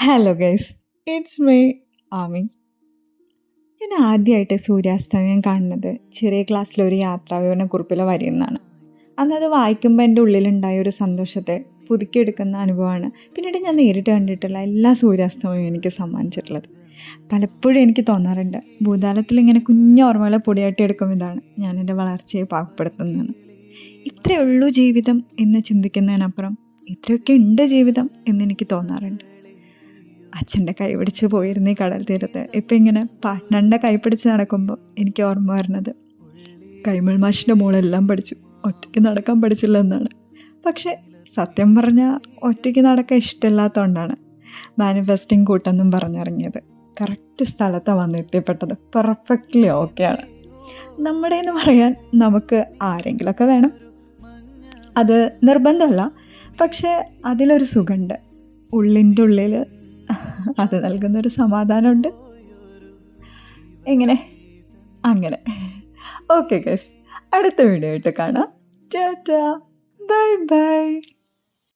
Hello guys it's me Ami ഞാൻ ആദ്യമായിട്ട് സൂര്യാസ്തമയം കാണുന്നത് ചെറിയ ക്ലാസ്സിലെ ഒരു യാത്രാവിവരണ കുറിപ്പിലെ വരിയെന്നാണ് അന്നത് വായിക്കുമ്പോൾ എന്റെ ഉള്ളിലുണ്ടായ ഒരു സന്തോഷത്തെ പുതുക്കിയെടുക്കുന്ന അനുഭവമാണ്. പിന്നീട് ഞാൻ നേരിട്ട് കണ്ടിട്ടുള്ള എല്ലാ സൂര്യാസ്തമയവും എനിക്ക് സമ്മാനിച്ചിട്ടുള്ളത്. പലപ്പോഴും എനിക്ക് തോന്നാറുണ്ട് ഭൂതാലത്തിൽ ഇങ്ങനെ കുഞ്ഞു ഓർമ്മകളെ പൊടിയാട്ടിയെടുക്കും ഇതാണ് ഞാൻ എന്റെ വളർച്ചയെ പാകപ്പെടുത്തുന്നതെന്ന്. ഇത്രയേ ഉള്ളൂ ജീവിതം എന്ന് ചിന്തിക്കുന്നതിനപ്പുറം ഇത്രയൊക്കെ ഉണ്ട് ജീവിതം എന്നെനിക്ക് തോന്നാറുണ്ട്. അച്ഛന്റെ കൈ പിടിച്ച് പോയിരുന്ന ഈ കടൽ തീരത്ത്. ഇപ്പം ഇങ്ങനെ പാട്ട്ണന്റെ കൈ പിടിച്ച് നടക്കുമ്പോൾ എനിക്ക് ഓർമ്മ വരുന്നത്. കൈമൾ മാഷിന്റെ മോളെല്ലാം പഠിച്ചു. ഒറ്റയ്ക്ക് നടക്കാൻ പഠിച്ചില്ല എന്നാണ്. പക്ഷേ സത്യം പറഞ്ഞാൽ ഒറ്റയ്ക്ക് നടക്കാൻ ഇഷ്ടമില്ലാത്തതുകൊണ്ടാണ് മാനിഫെസ്റ്റിംഗ് കൂട്ടെന്നും പറഞ്ഞിറങ്ങിയത്. കറക്റ്റ് സ്ഥലത്താണ് വന്ന് എത്തിപ്പെട്ടത്. പെർഫെക്റ്റ്ലി ഓക്കെയാണ്. നമ്മുടെ എന്ന് പറയാൻ നമുക്ക് ആരെങ്കിലുമൊക്കെ വേണം. അത് നിർബന്ധമല്ല. പക്ഷേ അതിലൊരു സുഖമുണ്ട് ഉള്ളിന്റെ ഉള്ളിൽ അത് നൽകുന്നൊരു സമാധാനമുണ്ട്. എങ്ങനെ? അങ്ങനെ. ഓക്കെ ഗസ് അടുത്ത വീഡിയോ ആയിട്ട് കാണാം ടാറ്റാ ബൈ ബൈ